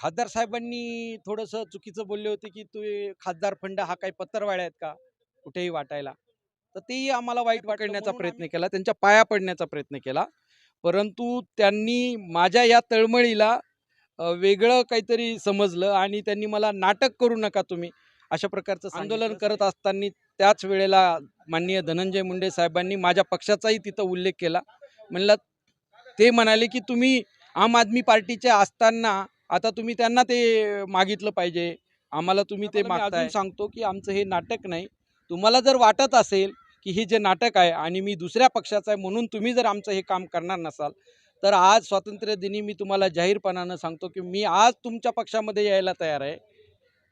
खासदार साहेबांनी थोडंसं चुकीचं बोलले होते की तू खासदार फंड हा काही पत्तरवाड्या आहेत का? कुठेही वाटायला. तर तेही आम्हाला वाईट वाटण्याचा प्रयत्न केला त्यांच्या पाया पडण्याचा प्रयत्न केला. परंतु त्यांनी माझ्या या तळमळीला वेगळं काहीतरी समजलं आणि त्यांनी मला नाटक करू नका तुम्ही अशा प्रकारचं आंदोलन करत असताना त्याच वेळेला माननीय धनंजय मुंडे साहेबांनी माझ्या पक्षाचाही तिथं उल्लेख केला. म्हणलं ते म्हणाले की तुम्ही आम आदमी पार्टीचे असताना आता तुम्ही त्यांना ते मागितलं पाहिजे. आम्हाला तुम्ही ते मागताय. सांगतो की आमचं हे नाटक नाही. तुम्हाला जर वाटत असेल की हे जे नाटक आहे आणि मी दुसऱ्या पक्षाचा आहे म्हणून तुम्ही जर आमचं हे काम करणार नसाल तर आज स्वातंत्र्य दिनी मी तुम्हाला जाहीरपणानं सांगतो की मी आज तुमच्या पक्षामध्ये यायला तयार आहे.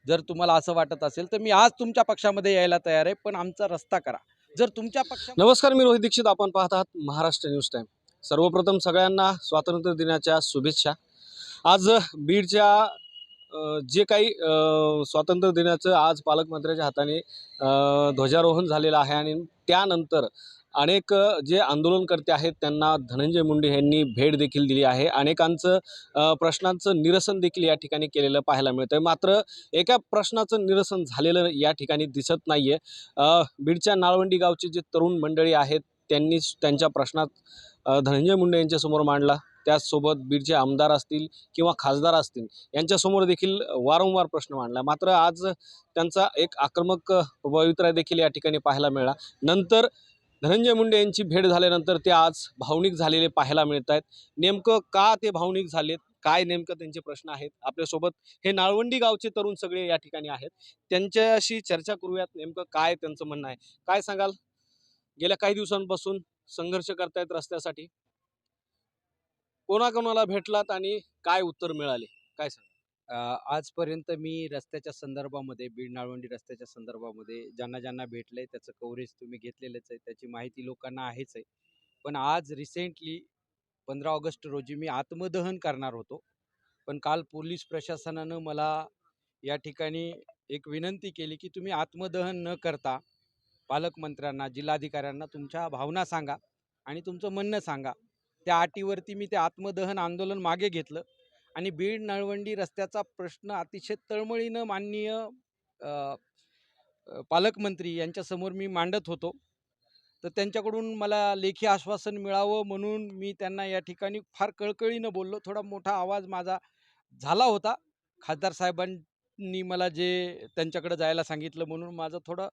जर तुम्हाला असं वाटत असेल तर मी आज तुमच्या पक्षामध्ये यायला तयार आहे पण आमचा रस्ता करा. जर तुमच्या पक्षा नमस्कार मी रोहित दीक्षित. आपण पाहत आहात महाराष्ट्र न्यूज टाईम सर्वप्रथम सगळ्यांना स्वातंत्र्य दिनाच्या शुभेच्छा. आज बीडच्या जे काही स्वातंत्र्य दिनाचं आज पालकमंत्र्याच्या हाताने ध्वजारोहण झालेलं आहे आणि त्यानंतर अनेक जे आंदोलनकर्ते आहेत त्यांना धनंजय मुंडे यांनी भेट देखील दिली आहे. अनेकांचं प्रश्नांचं निरसन देखील या ठिकाणी केलेलं पाहायला मिळतं मात्र एका प्रश्नाचं निरसन झालेलं या ठिकाणी दिसत नाही आहे बीडच्या नाळवंडी गावचे जे तरुण मंडळी आहेत त्यांनी त्यांच्या प्रश्नात धनंजय मुंडे यांच्यासमोर मांडला. त्याचसोबत बीडचे आमदार असतील किंवा खासदार असतील यांच्यासमोर देखील वारंवार प्रश्न मांडला. मात्र आज त्यांचा एक आक्रमक पवित्रा देखील या ठिकाणी पाहायला मिळाला. नंतर धनंजय मुंडे यांची भेट झाल्यानंतर ते आज भावनिक झालेले पाहायला मिळत आहेत. नेमकं का ते भावनिक झालेत? काय नेमकं त्यांचे प्रश्न आहेत? आपल्यासोबत हे नाळवंडी गावचे तरुण सगळे या ठिकाणी आहेत. त्यांच्याशी चर्चा करूयात नेमकं काय त्यांचं म्हणणं आहे. काय सांगाल? गेल्या काही दिवसांपासून संघर्ष करतायत रस्त्यासाठी. कोणाकोणाला भेटलात आणि काय उत्तर मिळाले? काय सांग आजपर्यंत मी रस्त्याच्या संदर्भामध्ये बीड नाळवंडी रस्त्याच्या संदर्भामध्ये ज्यांना ज्यांना भेटलंय त्याचं कव्हरेज तुम्ही घेतलेलंच आहे त्याची माहिती लोकांना आहेच आहे. पण आज रिसेंटली पंधरा ऑगस्ट रोजी मी आत्मदहन करणार होतो. पण काल पोलीस प्रशासनानं मला या ठिकाणी एक विनंती केली की तुम्ही आत्मदहन न करता पालकमंत्र्यांना जिल्हाधिकाऱ्यांना तुमच्या भावना सांगा आणि तुमचं म्हणणं सांगा. त्या अटीवरती मी ते आत्मदहन आंदोलन मागे घेतलं आणि बीड नळवंडी रस्त्याचा प्रश्न अतिशय तळमळीनं माननीय पालकमंत्री यांच्यासमोर मी मांडत होतो. तर त्यांच्याकडून मला लेखी आश्वासन मिळावं म्हणून मी त्यांना या ठिकाणी फार कळकळीनं बोललो. थोडा मोठा आवाज माझा झाला होता. खासदार साहेबांनी मला जे त्यांच्याकडे जायला सांगितलं म्हणून माझा थोडा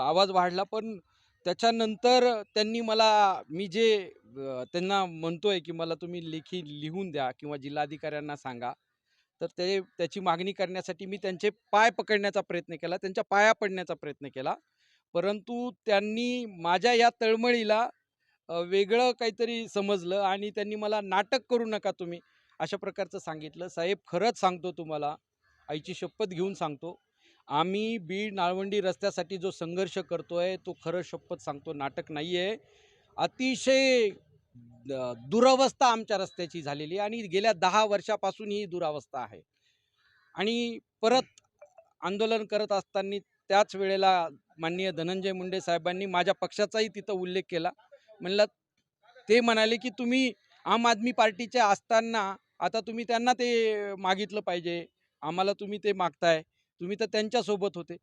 आवाज वाढला. पण त्याच्यानंतर त्यांनी मला मी जे त्यांना त्यांना म्हणतोय की मला तुम्ही लेखी लिहून द्या किंवा जिल्हाधिकाऱ्यांना सांगा. तर ते त्याची मागणी करण्यासाठी मी त्यांचे पाय पकडण्याचा प्रयत्न केला त्यांच्या पाया पडण्याचा प्रयत्न केला. परंतु त्यांनी माझ्या या तळमळीला वेगळं काहीतरी समजलं आणि त्यांनी मला नाटक करू नका तुम्ही अशा प्रकारचं सांगितलं. साहेब खरंच सांगतो तुम्हाला आईची शपथ घेऊन सांगतो. आम्ही बीड नाळवंडी रस्त्यासाठी जो संघर्ष करतो आहे तो खरं शपथ सांगतो नाटक नाही आहे अतिशय दुरावस्था आमच्या रस्त्याची झालेली आहे आणि गेल्या दहा वर्षापासून ही दुरावस्था आहे. आणि परत आंदोलन करत असताना त्याच वेळेला माननीय धनंजय मुंडे साहेबांनी माझ्या पक्षाचाही तिथं उल्लेख केला. म्हणलं ते म्हणाले की तुम्ही आम आदमी पार्टीचे असताना आता तुम्ही त्यांना ते मागितलं पाहिजे. आम्हाला तुम्ही ते मागताय. तुम्ही तर त्यांच्यासोबत होते.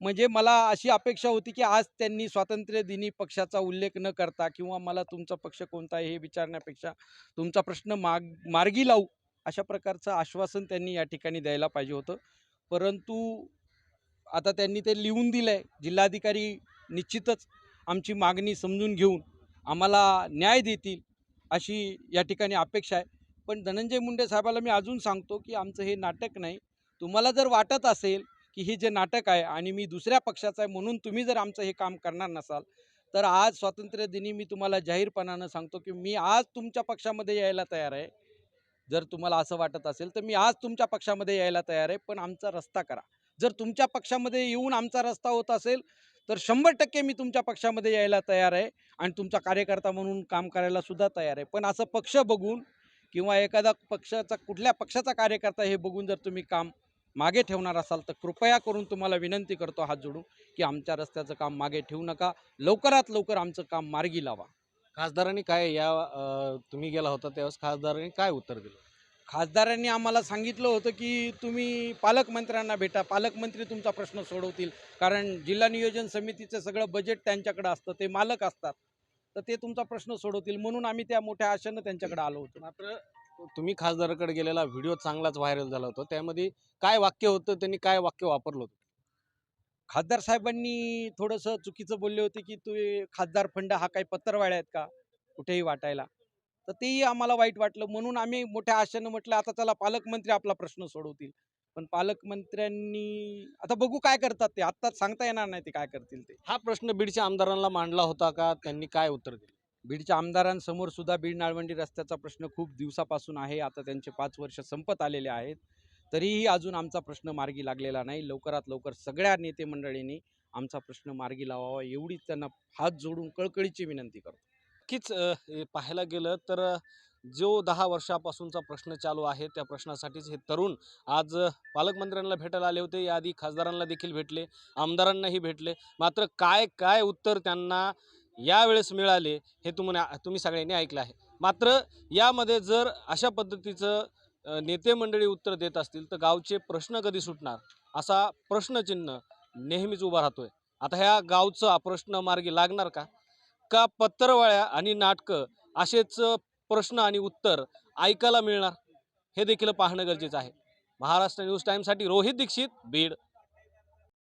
म्हणजे मला अशी अपेक्षा होती की आज त्यांनी स्वातंत्र्य दिनी पक्षाचा उल्लेख न करता किंवा मला तुमचा पक्ष कोणता आहे हे विचारण्यापेक्षा तुमचा प्रश्न माग मार्गी लावू अशा प्रकारचं आश्वासन त्यांनी या ठिकाणी द्यायला पाहिजे होतं. परंतु आता त्यांनी ते लिहून दिलं आहे जिल्हाधिकारी निश्चितच आमची मागणी समजून घेऊन आम्हाला न्याय देतील अशी या ठिकाणी अपेक्षा आहे. पण धनंजय मुंडे साहेबाला मी अजून सांगतो की आमचं हे नाटक नाही. तुम्हाला जर वाटत असेल की हे जे नाटक आहे आणि मी दुसऱ्या पक्षाचा आहे म्हणून तुम्ही जर आमचं हे काम करणार नसाल तर आज स्वातंत्र्य दिनी मी तुम्हाला जाहीरपणानं सांगतो की मी आज तुमच्या पक्षामध्ये यायला तयार आहे. जर तुम्हाला असं वाटत असेल तर मी आज तुमच्या पक्षामध्ये यायला तयार आहे पण आमचा रस्ता करा. जर तुमच्या पक्षामध्ये येऊन आमचा रस्ता होत असेल तर शंभर टक्के मी तुमच्या पक्षामध्ये यायला तयार आहे आणि तुमचा कार्यकर्ता म्हणून काम करायला सुद्धा तयार आहे. पण असं पक्ष बघून किंवा एखादा पक्षाचा कुठल्या पक्षाचा कार्यकर्ता हे बघून जर तुम्ही काम मागे ठेवणार असाल तर कृपया करून तुम्हाला विनंती करतो हात जोडून की आमच्या रस्त्याचं काम मागे ठेवू नका. लवकरात लवकर आमचं काम मार्गी लावा. खासदारांनी काय या अ, तुम्ही गेला होता त्यावेळेस खासदारांनी काय उत्तर दिलं? खासदारांनी आम्हाला सांगितलं होतं की तुम्ही पालकमंत्र्यांना भेटा. पालकमंत्री तुमचा प्रश्न सोडवतील. कारण जिल्हा नियोजन समितीचं सगळं बजेट त्यांच्याकडे असतं. ते मालक असतात. तर ते तुमचा प्रश्न सोडवतील म्हणून आम्ही त्या मोठ्या आशेनं त्यांच्याकडे आलो होतो. मात्र तुम्ही खासदाराकडे गेलेला व्हिडिओ चांगलाच व्हायरल झाला होता. त्यामध्ये काय वाक्य होतं त्यांनी काय वाक्य वापरलं होतं? खासदार साहेबांनी थोडंसं चुकीचं बोलले होते की तू खासदार फंड हा काही पत्तरवाड्या आहेत का? कुठेही वाटायला. तर तेही आम्हाला वाईट वाटलं. म्हणून आम्ही मोठ्या आशेनं म्हटलं आता चला पालकमंत्री आपला प्रश्न सोडवतील. पण पालकमंत्र्यांनी आता बघू काय करतात ते. आत्ताच सांगता येणार नाही ते काय करतील ते. हा प्रश्न बीडच्या आमदारांना मांडला होता का? त्यांनी काय उत्तर दिलं? बीडच्या आमदारांसमोर सुद्धा बीड नाळवंडी रस्त्याचा प्रश्न खूप दिवसापासून आहे. आता त्यांचे पाच वर्ष संपत आलेले आहेत. तरीही अजून आमचा प्रश्न मार्गी लागलेला नाही. लवकरात लवकर सगळ्या नेते मंडळींनी आमचा प्रश्न मार्गी लावावा एवढी त्यांना हात जोडून कळकळीची विनंती करतो. नक्कीच पाहायला गेलं तर जो दहा वर्षापासूनचा प्रश्न चालू आहे त्या प्रश्नासाठीच हे तरुण आज पालकमंत्र्यांना भेटायला आले होते. याआधी खासदारांना देखील भेटले आमदारांनाही भेटले. मात्र काय काय उत्तर त्यांना यावेळेस मिळाले हे तुम्हाला तुम्ही सगळ्यांनी ऐकलं आहे. मात्र यामध्ये जर अशा पद्धतीचं नेते मंडळी उत्तर देत असतील तर गावचे प्रश्न कधी सुटणार? असा प्रश्नचिन्ह नेहमीच उभा राहतोय. आता ह्या गावचं प्रश्न मार्गी लागणार का? का पत्रवाळ्या आणि नाटकं असेच प्रश्न आणि उत्तर ऐकायला मिळणार? हे देखील पाहणं गरजेचं आहे. महाराष्ट्र न्यूज टाईमसाठी रोहित दीक्षित बीड.